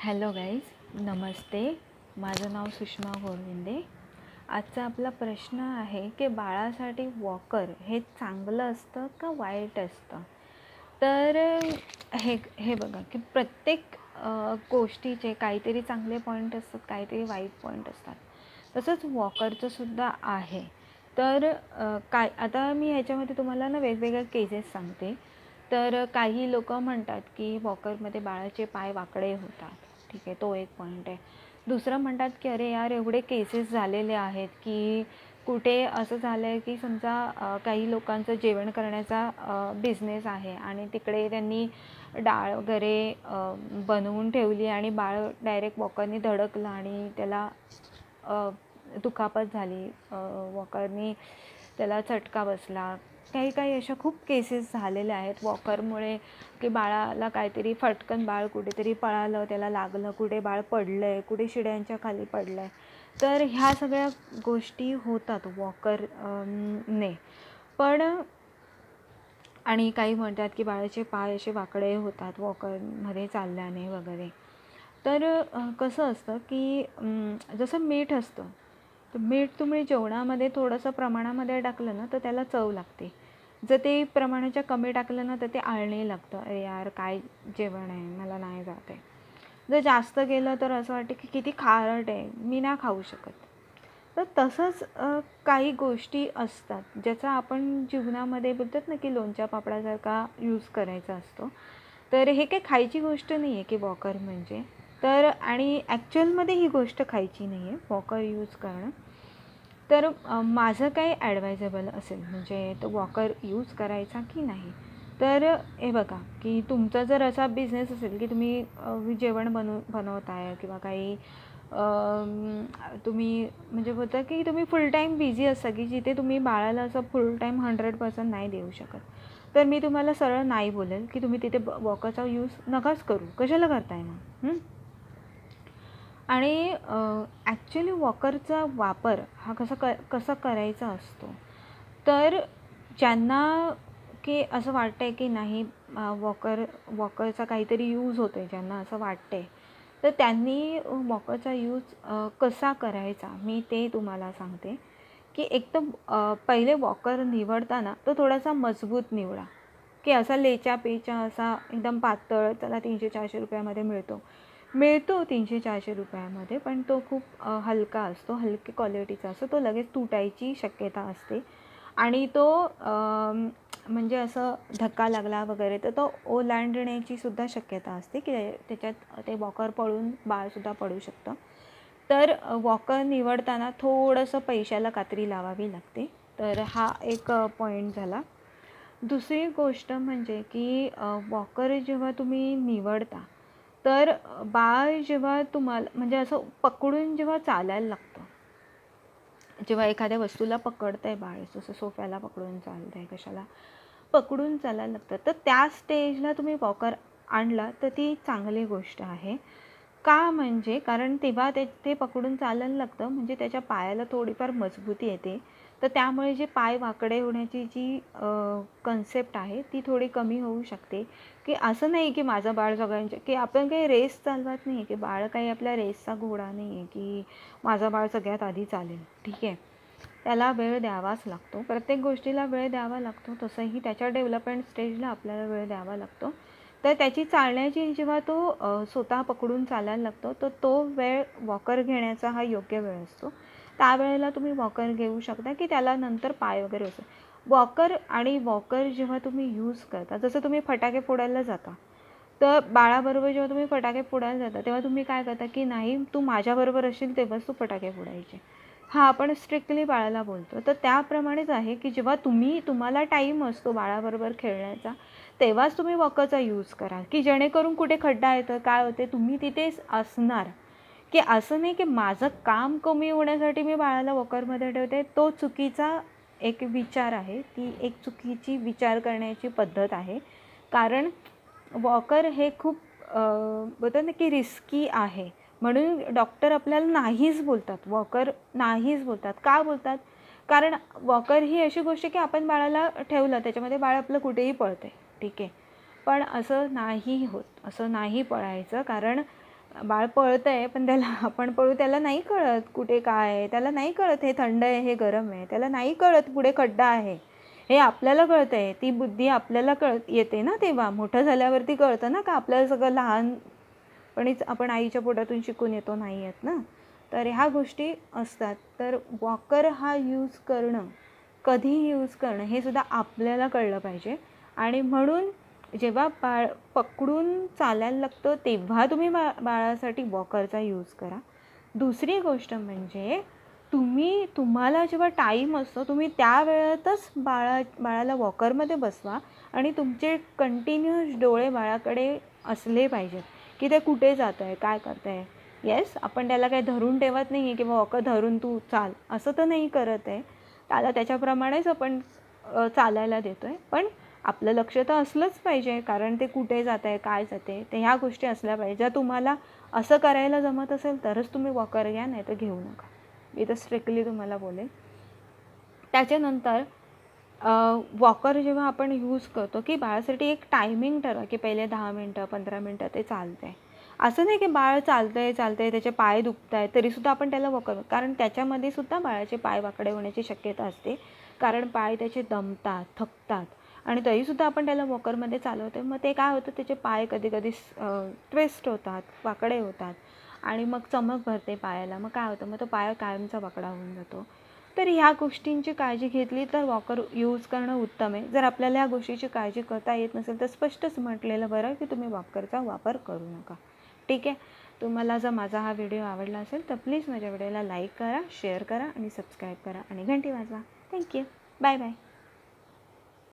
Hello guys नमस्ते. माझं नाव सुषमा गोविंदे आजचा आपला प्रश्न आहे की बाळासाठी वॉकर हे चांगलं असतं का वाईट असतं? तर हे हे बघा की प्रत्येक गोष्टीचे काहीतरी चांगले पॉईंट असतात काहीतरी वाईट पॉईंट असतात. तसंच वॉकरचं सुद्धा आहे. तर काय आता मी ह्याच्यामध्ये तुम्हाला ना वेगवेगळ्या केसेस सांगते. तर काही लोक म्हणतात की वॉकरमध्ये बाळाचे पाय वाकडे होतात. ठीक आहे तो एक पॉईंट आहे. दुसरं म्हणतात की अरे यार एवढे केसेस झालेले आहेत की कुठे असं झालं आहे की समजा काही लोकांचं जेवण करण्याचा बिझनेस आहे आणि तिकडे त्यांनी डाळ वगैरे बनवून ठेवली आणि बाळ डायरेक्ट वॉकरनी धडकलं आणि त्याला दुखापत झाली. वॉकरनी त्याला चटका बसला. काही काही अशा खूप केसेस झालेल्या आहेत. वॉकरमुळे की बाळाला काहीतरी फटकन बाळ कुठेतरी पळालं त्याला लागलं कुठे बाळ पडलं आहे कुठे शिड्यांच्या खाली पडलं आहे तर ह्या सगळ्या गोष्टी होतात वॉकर ने. पण आणि काही म्हणतात की बाळाचे पाय असे वाकडे होतात वॉकरमध्ये चालल्याने वगैरे. तर कसं असतं की जसं मीठ असतं तर मीठ तुम्ही जेवणामध्ये थोडंसं प्रमाणामध्ये टाकलं ना तर त्याला चव लागते. जर ते प्रमाणाच्या कमी टाकलं ना तर ते आळणे लागतं. अरे यार काय जेवण आहे? मला नाही जात आहे. जर जास्त गेलं तर असं वाटतं की किती खारट आहे. मी नाही खाऊ शकत. तर तसंच काही गोष्टी असतात ज्याचा आपण जीवनामध्ये बोलतात ना की लोणच्या पापडासारखा यूज करायचा असतो. तर हे काही खायची गोष्ट नाही आहे की वॉकर म्हणजे. तर आणि ॲक्च्युअलमध्ये ही गोष्ट खायची नाही आहे वॉकर यूज करणं. तर माझं काही ॲडवायजेबल असेल? म्हणजे तो वॉकर यूज करायचा की नाही? तर हे बघा की तुमचा जर असा बिझनेस असेल की तुम्ही जेवण बनव बनवताय किंवा काही तुम्ही म्हणजे होतं की तुम्ही फुल टाईम बिझी असता की जिथे तुम्ही बाळाला असं फुल टाईम हंड्रेड पर्सेंट नाही देऊ शकत. तर मी तुम्हाला सरळ नाही बोलेल की तुम्ही तिथे वॉकरचा यूज नकाच करू. कशाला करताय मग? आणि ॲक्च्युली वॉकरचा वापर हा कसा क कसा करायचा असतो? तर ज्यांना की असं वाटतं आहे की नाही वॉकर वॉकरचा काहीतरी यूज होतो आहे ज्यांना असं वाटतं आहे तर त्यांनी वॉकरचा यूज कसा करायचा? मी ते तुम्हाला सांगते की एक तर पहिले वॉकर निवडताना तो थोडासा मजबूत निवडा. की असा लेचा पेचा असा एकदम पातळ त्याला तीनशे चारशे रुपयामध्ये मिळतो. मिळतो तीनशे चारशे रुपयामध्ये पण तो खूप हलका असतो हलके क्वालिटीचा असतो. तो लगेच तुटायची शक्यता असते. आणि तो म्हणजे असं धक्का लागला वगैरे तर तो ओलांडण्याची सुद्धा शक्यता असते की त्याच्यात ते वॉकर पळून बाळसुद्धा पडू शकतं. तर वॉकर निवडताना थोडंसं पैशाला कात्री लावावी लागते. तर हा एक पॉईंट झाला. दुसरी गोष्ट म्हणजे की वॉकर जेव्हा तुम्ही निवडता तर बाळ जेव्हा तुम्हाला म्हणजे असं पकडून जेव्हा चालायला लागतं जेव्हा एखाद्या वस्तूला पकडतं आहे बाळ जसं सोफ्याला पकडून चालतं आहे कशाला पकडून चालायला लागतं तर त्या स्टेजला तुम्ही वॉकर आणला तर ती चांगली गोष्ट आहे. का म्हणजे? कारण तेव्हा ते ते पकडून चालायला लागतं म्हणजे त्याच्या पायाला थोडीफार मजबूती येते. तर त्यामुळे जे पाय वाकडे होण्याची जी कन्सेप्ट आहे ती थोडी कमी होऊ शकते. की असं नाही की माझं बाळ सगळ्यांच्या की आपण काही रेस चालवत नाही आहे की बाळ काही आपल्या रेसचा घोडा नाही आहे की माझं बाळ सगळ्यात आधी चालेल. ठीक आहे? त्याला वेळ द्यावाच लागतो. प्रत्येक गोष्टीला वेळ द्यावा लागतो. तसंही त्याच्या डेव्हलपमेंट स्टेजला आपल्याला वेळ द्यावा लागतो. तर त्याची चालण्याची जेव्हा तो स्वतः पकडून चालायला लागतो तर तो वेळ वॉकर घेण्याचा हा योग्य वेळ असतो. त्यावेळेला तुम्ही वॉकर घेऊ शकता की त्याला नंतर पाय वगैरे असतो वॉकर आणि वॉकर जेव्हा तुम्ही यूज करता जसं तुम्ही फटाके फोडायला जाता तर बाळाबरोबर जेव्हा तुम्ही फटाके फोडायला जाता तेव्हा तुम्ही काय करता की नाही तू माझ्याबरोबर असशील तेव्हाच तू फटाके फोडायचे. हा आपण स्ट्रिक्टली बाळाला बोलतो. तर त्याप्रमाणेच आहे की जेव्हा तुम्ही तुम्हाला टाईम असतो बाळाबरोबर खेळण्याचा तेव्हाच तुम्ही वॉकरचा यूज करा की जेणेकरून कुठे खड्डा येतं काय होते तुम्ही तिथेच असणार. की असं नाही की माझं काम कमी होण्यासाठी मी बाळाला वॉकरमध्ये ठेवते. तो चुकीचा एक विचार आहे. ती एक चुकीची विचार करण्याची पद्धत आहे. कारण वॉकर हे खूप बोलतात ना की रिस्की आहे. म्हणून डॉक्टर आपल्याला नाहीच बोलतात. वॉकर नाहीच बोलतात. का बोलतात? कारण वॉकर ही अशी गोष्ट आहे की आपण बाळाला ठेवलं त्याच्यामध्ये बाळ आपलं कुठेही पळते ठीक आहे. पण असं नाही होत. असं नाही पळायचं. कारण बाळ पळतं आहे पण त्याला आपण पळू त्याला नाही कळत कुठे काय आहे. त्याला नाही कळत हे थंड आहे हे गरम आहे. त्याला नाही कळत पुढे खड्डा आहे. हे आपल्याला कळतं आहे ती बुद्धी आपल्याला कळ येते ना तेव्हा. मोठं झाल्यावरती कळतं ना का आपल्याला सगळं लहानपणीच आपण आईच्या पोटातून शिकून येतो नाही आहेत ना. तर ह्या गोष्टी असतात. तर वॉकर हा यूज करणं कधी यूज करणं हे सुद्धा आपल्याला कळलं पाहिजे. आणि म्हणून जेव्हा बाळ पकडून चालायला लागतं तेव्हा तुम्ही बा बाळासाठी वॉकरचा यूज करा. दुसरी गोष्ट म्हणजे तुम्ही तुम्हाला जेव्हा टाईम असतो तुम्ही त्या वेळातच बाळा बाळाला वॉकरमध्ये बसवा आणि तुमचे कंटिन्युअस डोळे बाळाकडे असले पाहिजेत की ते कुठे जातं आहे काय करतं आहे येस आपण त्याला काही धरून ठेवत नाही आहे किंवा वॉकर धरून तू चाल. असं तर नाही करत आहे. त्याला त्याच्याप्रमाणेच आपण चालायला देतो आहे पण आपलं लक्ष तर असलंच पाहिजे कारण ते कुठे जात आहे काय जाते ते ह्या गोष्टी असल्या पाहिजे. जर तुम्हाला असं करायला जमत असेल तरच तुम्ही वॉकर घ्या नाही तर घेऊ नका. मी तर स्ट्रिक्टली तुम्हाला बोलेन. त्याच्यानंतर वॉकर जेव्हा आपण यूज करतो की बाळासाठी एक टायमिंग ठरवा की पहिले दहा मिनटं पंधरा मिनटं ते चालतं आहे असं नाही की बाळ चालतं आहे चालतं आहे त्याचे पाय दुखत आहे तरीसुद्धा आपण त्याला वॉकर कारण त्याच्यामध्ये सुद्धा बाळाचे पाय वाकडे होण्याची शक्यता असते. कारण पाय त्याचे दमतात थकतात. आणि तरीसुद्धा आपण त्याला वॉकरमध्ये चालवतो मग ते काय होतं त्याचे पाय कधी कधी ट्विस्ट होतात वाकडे होतात आणि मग चमक भरते पायाला. मग काय होतं मग तो पाय कायमचा वाकडा होऊन जातो. तर ह्या गोष्टींची काळजी घेतली तर वॉकर यूज करणं उत्तम आहे. जर आपल्याला ह्या गोष्टीची काळजी करता येत नसेल तर स्पष्टच म्हटलेलं बरं की तुम्ही वॉकरचा वापर करू नका. ठीक आहे? तुम्हाला जर माझा हा व्हिडिओ आवडला असेल तर प्लीज माझ्या व्हिडिओला लाईक करा शेअर करा आणि सबस्क्राईब करा आणि घंटी वाजवा. Thank you. Bye bye.